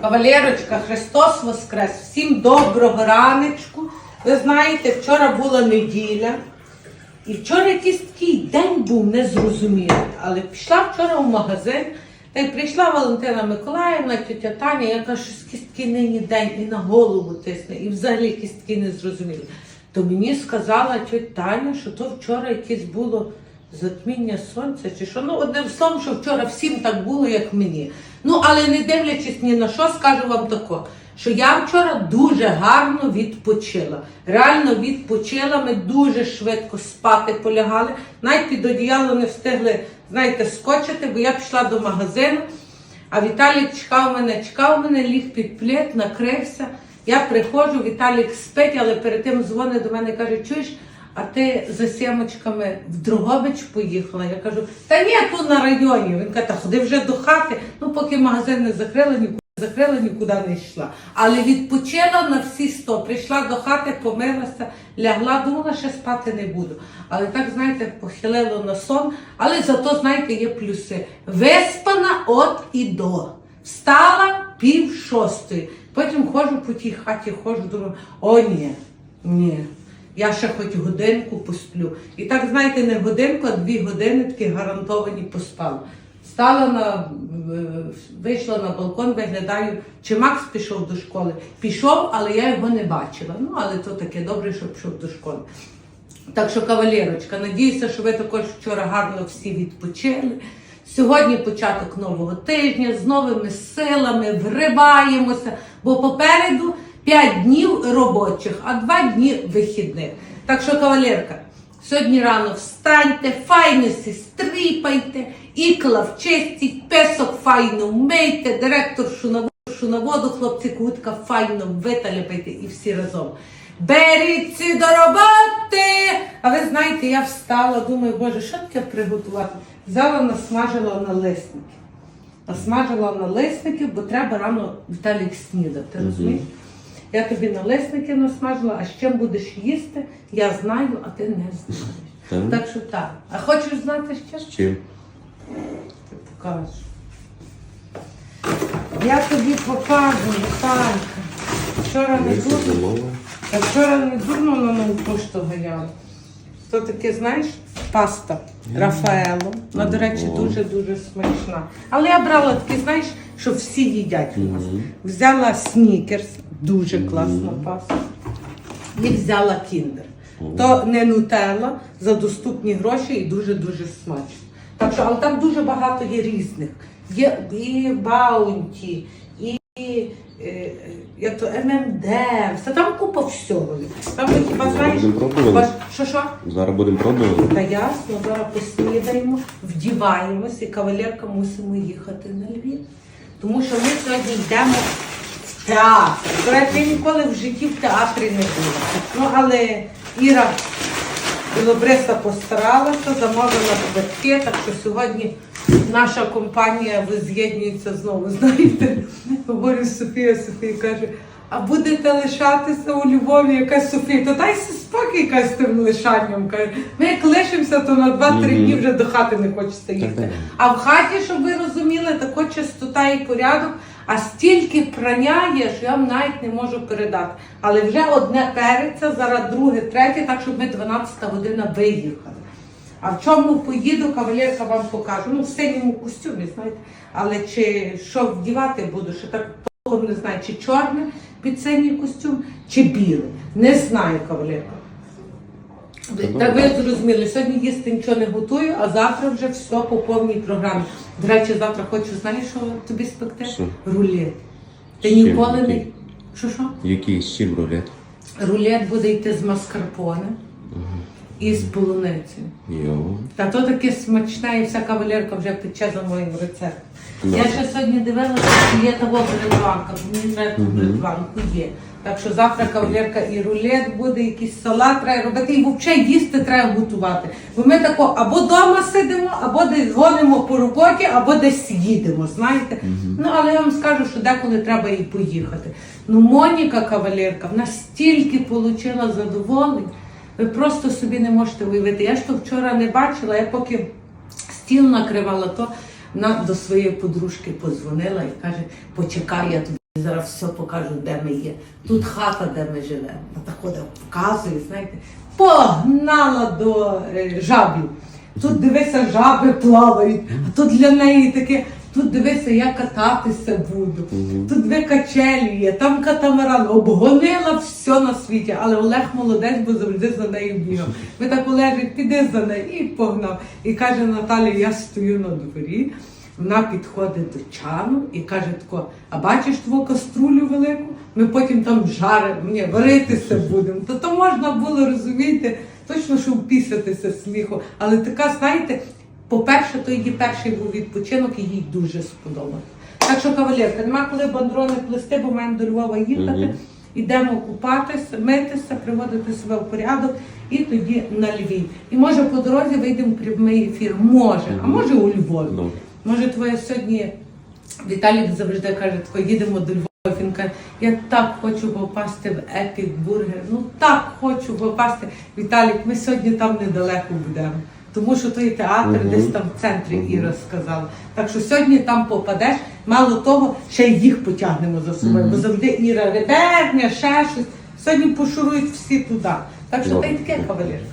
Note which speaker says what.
Speaker 1: Кавалерочка, Христос Воскрес! Всім доброго ранечку. Ви знаєте, вчора була неділя. І вчора якийсь день був незрозумілий. Але пішла вчора в магазин, та й прийшла Валентина Миколаївна, тетя Таня, я кажу, що якийсь такий нині день і на голову тисне, і взагалі якийсь такий незрозумілий. То мені сказала тетя Таня, що то вчора якесь було затміння сонця, чи що. Ну, одним словом, що вчора всім так було, як мені. Ну, але не дивлячись ні на що, скажу вам тако, що я вчора дуже гарно відпочила. Реально відпочила, ми дуже швидко спати полягали. Навіть під одіяло не встигли, знаєте, скочити, бо я пішла до магазину. А Віталік чекав мене, чекав мене, ліг під плед, накрився. Я приходжу, Віталік спить, але перед тим дзвонить до мене і каже, чуєш, а ти за сімочками в Дрогобич поїхала? Я кажу, та ні, тут на районі. Він каже, та ходи вже до хати, ну поки магазин не закрили, нікуди закрила, нікуди не йшла. Але відпочила на всі сто. Прийшла до хати, помилася, лягла, думала, що спати не буду. Але так, знаєте, похилило на сон. Але зато, знаєте, є плюси. Виспана от і до. Встала пів шостої. Потім ходжу по тій хаті, ходжу, думаю, о ні, ні. Я ще хоч годинку посплю. І так, знаєте, не годинку, а дві години такі гарантовані поспала. Стала на е, вийшла на балкон, виглядаю, чи Макс пішов до школи. Пішов, але я його не бачила. Ну, але то таке добре, що пішов до школи. Так що, кавалерочка, надіюся, що ви також вчора гарно всі відпочили. Сьогодні початок нового тижня з новими силами вриваємося, бо попереду 5 днів робочих, а 2 дні вихідних. Так що, кавалерка, сьогодні рано встаньте, файно сі стріпайте, ікла вчистіть, песок файно вмийте, директоршу на воду, на воду, хлопці кутка файно виталяпайте і всі разом. Беріться до роботи! А ви знаєте, я встала, думаю, боже, що таке приготувати? Взяла, насмажила налисники. Насмажила налисники, бо треба рано Віталік снідав, ти розумієш? Я тобі налисники насмажила, а з чим будеш їсти, я знаю, а ти не знаєш.
Speaker 2: Так?
Speaker 1: Що так. А хочеш знати ще?
Speaker 2: З чим?
Speaker 1: Ти покажеш. Я тобі покажу, Віталька. Вчора не. Я вчора не дурно на нову пошту ганяла. То таке, знаєш, паста Рафаело. Вона, до речі, дуже-дуже смачна. Але я брала такі, знаєш, що всі їдять у нас. Взяла снікерс, дуже класна паста. І взяла кіндер. То не нутелла за доступні гроші і дуже-дуже смачно. Так що, але там дуже багато є різних. Є і баунті, е, то ММД, все там купа всього. Там ви хіба знаєш,
Speaker 2: Будемо пробувати.
Speaker 1: бач- що що?
Speaker 2: Зараз будемо пробувати.
Speaker 1: Та ясно, зараз поснідаємо, вдіваємось і кавалерка мусимо їхати на Львів. Тому що ми сьогодні йдемо в театр. До речі, я ніколи в житті в театрі не була. Ну, але Іра Білобриса постаралася, замовила квитки, так що сьогодні наша компанія з'єднується знову. Знаєте, говорю Софія, Софія каже, а будете лишатися у Львові, якась Софія, то дайся спокій якась з тим лишанням. Каже, ми як лишимося, то на 2-3
Speaker 2: Мгм.
Speaker 1: дні вже до хати не хочеться їхати. А в хаті, щоб ви розуміли, тако чистота і порядок, а стільки прання є, що я вам навіть не можу передати. Але вже одне переться, зараз друге, третє, так щоб ми 12 година виїхали. А в чому поїду, кавалерка вам покажу. Ну, в синьому костюмі, знаєте. Але чи що вдівати буду, що так толком не знаю, чи чорне під синій костюм, чи білий. Не знаю, кавалерка. Та ви зрозуміли, сьогодні їсти нічого не готую, а завтра вже все по повній програмі. До речі, завтра хочу, знаєш, що тобі спекти?
Speaker 2: Що?
Speaker 1: Рулет. Ти ніколи не.
Speaker 2: Який?
Speaker 1: Що що?
Speaker 2: Який з чим рулет?
Speaker 1: Рулет буде йти з маскарпоне і з полуницею.
Speaker 2: Йо.
Speaker 1: Та то таке смачне, і вся кавалерка вже пече за моїм рецептом. Я ще сьогодні дивилася, що є того бритванка, бо мені треба ту бритванку є. Так що завтра кавалерка і рулет буде, якийсь салат треба робити, і взагалі їсти треба готувати. Бо ми тако або вдома сидимо, або десь гонимо по роботі, або десь їдемо, знаєте. Ну, але я вам скажу, що деколи треба і поїхати. Ну, Моніка кавалерка, вона стільки отримала задоволень. Ви просто собі не можете уявити. Я ж то вчора не бачила, я поки стіл накривала, то вона до своєї подружки подзвонила і каже, почекай, я тобі Зараз все покажу, де ми є. Тут хата, де ми живемо. Та ходить, показує, знаєте, погнала до е, жабів. Тут дивися, жаби плавають, а тут для неї таке. Тут дивися, я кататися буду. Тут дві качелі є, там катамаран. Обгонила все на світі, але Олег молодець, бо завжди за нею бігав. Ми так Олежик, піди за нею і погнав. І каже Наталя, я стою на дворі. Вона підходить до чану і каже тако, а бачиш твою каструлю велику? Ми потім там жаримо, ні, варитися будемо. То то можна було розуміти, точно, що впісятися сміху. Але така, знаєте, по-перше, то її перший був відпочинок і їй дуже сподобався. Так що, кавалерка, нема коли бандрони плести, бо маємо до Львова їхати.
Speaker 2: Мгм.
Speaker 1: Ідемо купатися, митися, приводити себе в порядок і тоді на Львів. І може по дорозі вийдемо в прямий ефір. Може, а може у Львові.
Speaker 2: Ну.
Speaker 1: Може, твоє сьогодні Віталік завжди каже, тако, їдемо до Львова. Він каже, я так хочу попасти в Епік Бургер. Ну так хочу попасти. Віталік, ми сьогодні там недалеко будемо. Тому що той театр
Speaker 2: Мгм.
Speaker 1: десь там в центрі Іра сказала. Так що сьогодні там попадеш. Мало того, ще й їх потягнемо за собою. Бо завжди Іра реберня, ще щось. Сьогодні пошурують всі туди. Так що
Speaker 2: Ну.
Speaker 1: та й таке кавалерка.